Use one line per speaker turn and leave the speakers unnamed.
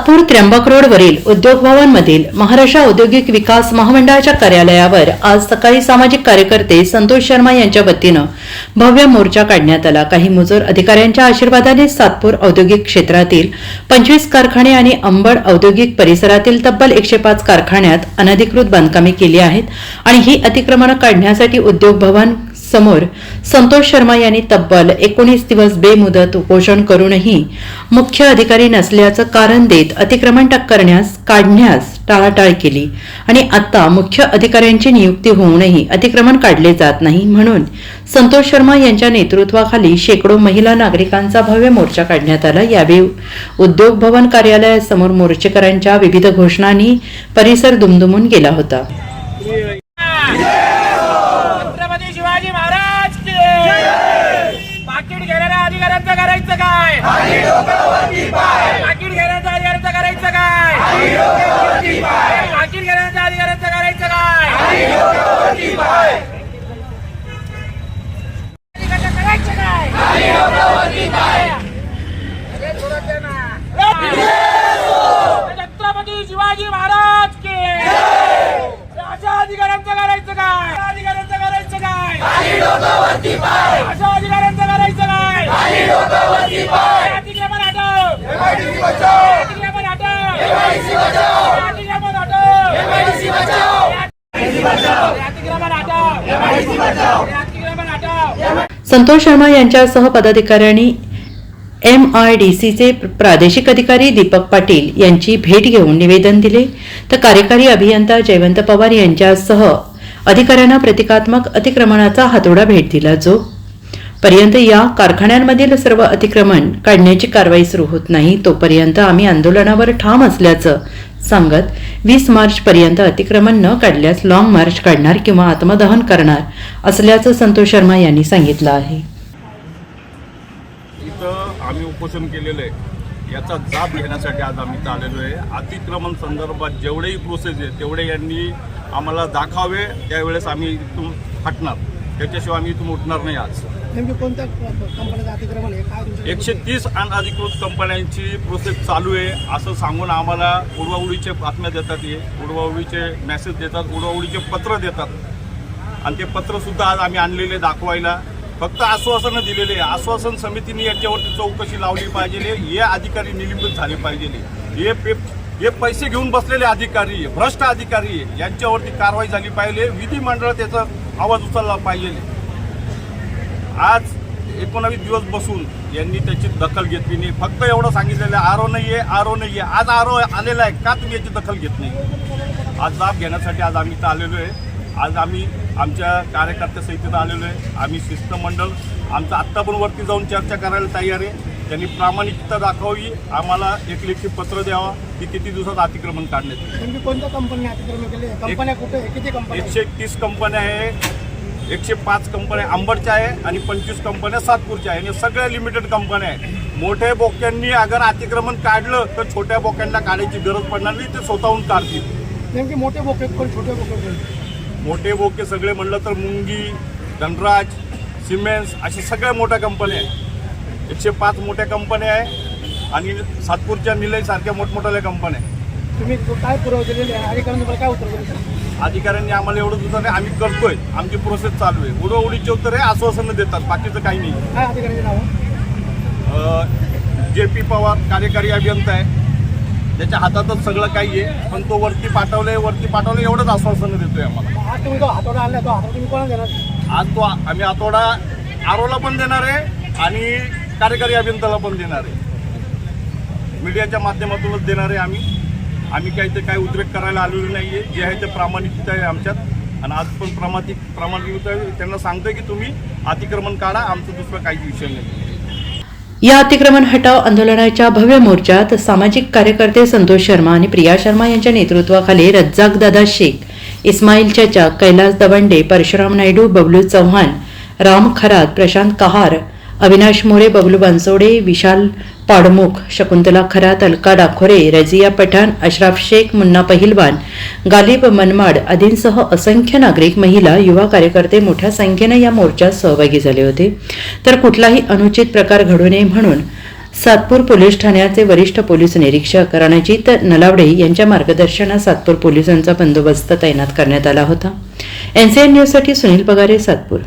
सातपूर त्र्यंबक रोडवरील उद्योग भवनमधील महाराष्ट्र औद्योगिक विकास महामंडळाच्या कार्यालयावर आज सकाळी सामाजिक कार्यकर्ते संतोष शर्मा यांच्या वतीनं भव्य मोर्चा काढण्यात आला. काही मुजोर अधिकाऱ्यांच्या आशीर्वादाने सातपूर औद्योगिक क्षेत्रातील पंचवीस कारखाने आणि अंबड औद्योगिक परिसरातील तब्बल एकशे पाच कारखान्यात अनधिकृत बांधकामे केली आहेत आणि ही अतिक्रमणं काढण्यासाठी उद्योग भवन समोर संतोष शर्मा यांनी तब्बल एकोणीस दिवस बेमुदत उपोषण करूनही मुख्य अधिकारी नसल्याचं कारण देत अतिक्रमण करण्यास काढण्यास टाळाटाळ केली आणि आता मुख्य अधिकाऱ्यांची नियुक्ती होऊनही अतिक्रमण काढले जात नाही म्हणून संतोष शर्मा यांच्या नेतृत्वाखाली शेकडो महिला नागरिकांचा भव्य मोर्चा काढण्यात आला. यावेळी उद्योग भवन कार्यालयासमोर मोर्चेकरांच्या विविध घोषणांनी परिसर दुमदुमून गेला होता
छत्रपती शिवाजी महाराज की पाकिट घेणाऱ्या अधिकाऱ्यांचं करायचं काय पाकिट घेण्याच्या अधिकाऱ्यांचं करायचं काय पाकिट घेण्याच्या अधिकाऱ्यांचं करायचं काय अधिकाऱ्यांचं करायचं काय अरे थोडं दे ना. छत्रपती शिवाजी महाराज की अशा अधिकाऱ्यांचं करायचं काय अशा अधिकाऱ्यांचं करायचं काय अशा अधिकाऱ्यांचं करायचं काय अतिक्रमण हटव अतिक्रमण हटव अतिक्रमण हटव अतिक्रमण हटव अतिक्रमण हटव
संतोष शर्मा यांच्यासह पदाधिकाऱ्यांनी एम आय डी सीचे प्रादेशिक अधिकारी दीपक पाटील यांची भेट घेऊन निवेदन दिले. तर कार्यकारी अभियंता जयवंत पवार यांच्यासह अधिकाऱ्यांना प्रतिकात्मक अतिक्रमणाचा हातोडा भेट दिला जो पर्यंत या कारखान्यांमधील सर्व अतिक्रमण काढण्याची कारवाई सुरू होत नाही तोपर्यंत आम्ही आंदोलनावर ठाम असल्याचं सांगत वीस मार्च पर्यंत अतिक्रमण न काढल्यास लॉंग मार्च काढणार किंवा आत्मदहन करणार असल्याचं संतोष शर्मा यांनी सांगितलं आहे.
इथं आम्ही उपोषण केलेलं आहे. याचा जाब घेण्यासाठी आज आम्ही आलेलो आहे. अतिक्रमण संदर्भात जेवढेही प्रोसेस आहे तेवढे यांनी आम्हाला दाखवावे. त्यावेळेस आम्ही इथून हटणार. त्याच्याशिवाय आम्ही इथून उठणार नाही आज.
नेमकी कोणत्या कंपनीचं अतिक्रमण आहे? काय तुमचं
एकशे तीस अनधिकृत कंपन्यांची प्रोसेस चालू आहे. असं सांगून आम्हाला उडवाउडीचे बातम्या देतात हे. उडवाउडीचे मेसेज देतात उडवाउडीचे पत्र देतात. आणि ते पत्रसुद्धा आज आम्ही आणलेले दाखवायला. फक्त आश्वासनं दिलेले आहे. आश्वासन समितीने याच्यावरती चौकशी लावली पाहिजे. हे अधिकारी निलंबित झाले पाहिजे. हे पे हे पैसे घेऊन बसलेले अधिकारी भ्रष्ट अधिकारी यांच्यावरती कारवाई झाली पाहिजे. विधिमंडळ त्याचा आवाज उचलला पाहिजे. आज एकोणावीस दिवस बसून यांनी त्याची दखल घेतली नाही. फक्त एवढं सांगितलेलं आहे आरो नाही आहे आरो नाही आहे आज आरो आलेला आहे. का तुम्ही याची दखल घेत नाही? आज लाभ घेण्यासाठी आज आम्ही इथं आलेलो आहे. आज आम्ही आमच्या कार्यकर्त्या इथं आलेलो आहे. आम्ही शिष्टमंडळ आमचं आत्ता पण वरती जाऊन चर्चा करायला तयार आहे. त्यांनी प्रामाणिकता दाखवावी आम्हाला एक लेखी पत्र द्यावा की किती दिवसात अतिक्रमण काढण्यात
कोणत्या कंपनी अतिक्रमण केले? कंपन्या कुठे आहे? किती कंपन्या
एकशे एकतीस कंपन्या आहे एकशे पाच कंपन्या आंबडच्या आहे आणि पंचवीस कंपन्या सातपूरच्या आहे. आणि सगळ्या लिमिटेड कंपन्या आहे. मोठ्या बोक्यांनी अगर अतिक्रमण काढलं तर छोट्या बोक्यांना काढायची गरज पडणार नाही ते स्वतःहून काढतील.
नेमके मोठे बोके कोण? छोटे बोके
मोठे बोके सगळे म्हणलं तर मुंगी धनराज सिमेंट्स अशा सगळ्या मोठ्या कंपन्या आहेत. एकशे पाच मोठ्या कंपन्या आहे आणि सातपूरच्या निलयसारख्या मोठमोठ्या कंपन्या आहे
तुम्ही काय पुरावा दिलेले आहे? अधिकाऱ्यांनी काय उत्तर
अधिकाऱ्यांनी आम्हाला एवढं दुसरं नाही आम्ही करतोय. आमची प्रोसेस चालू आहे. उडवडीचे उत्तर आहे आश्वासनं देतात. बाकीचं काही नाही.
काय अधिकाऱ्यांचे नाव?
जे पी पवार कार्यकारी अभियंता आहे. त्याच्या हातातच सगळं काही आहे पण तो वरती पाठवलंय वरती पाठवलं एवढंच आश्वासनं देतोय आम्हाला.
आज तुम्ही तो हातोडा आणला तो हातोडा तुम्ही कोणाला देणार?
आज तो आम्ही आतोडा आरोला पण देणार आहे आणि कार्यकारी अभियंताला पण देणार आहे. मीडियाच्या माध्यमातूनच देणार आहे आम्ही. आम्ही काही ते काही उद्रेक करायला आलेलो नाही आहे जे आहे ते प्रामाणिकता आहे आमच्यात. आणि आज पण प्रामाणिक प्रामाणिकता आहे. त्यांना सांगतोय की तुम्ही अतिक्रमण काढा आमचं दुसरं काही विषय नाही.
या अतिक्रमण हटाव आंदोलनाच्या भव्य मोर्चात सामाजिक कार्यकर्ते संतोष शर्मा आणि प्रिया शर्मा यांच्या नेतृत्वाखाली रज्जाक दादा शेख इस्माईल चचा कैलास दवंडे परशुराम नायडू बबलू चव्हाण राम खरात प्रशांत कहार अविनाश मोरे बबलू बनसोडे विशाल पाडमुख शकुंतला खरात अलका डाखोरे रजिया पठाण अशराफ शेख मुन्ना पहिलवान गालिब मनमाड आदींसह असंख्य नागरिक महिला युवा कार्यकर्ते मोठ्या संख्येनं या मोर्चात सहभागी झाले होते. तर कुठलाही अनुचित प्रकार घडू नये म्हणून सातपूर पोलीस ठाण्याचे वरिष्ठ पोलीस निरीक्षक रणजित नलावडे यांच्या मार्गदर्शनात सातपूर पोलिसांचा बंदोबस्त तैनात करण्यात आला होता. एनसीएन न्यूजसाठी सुनील पगारे सातपूर.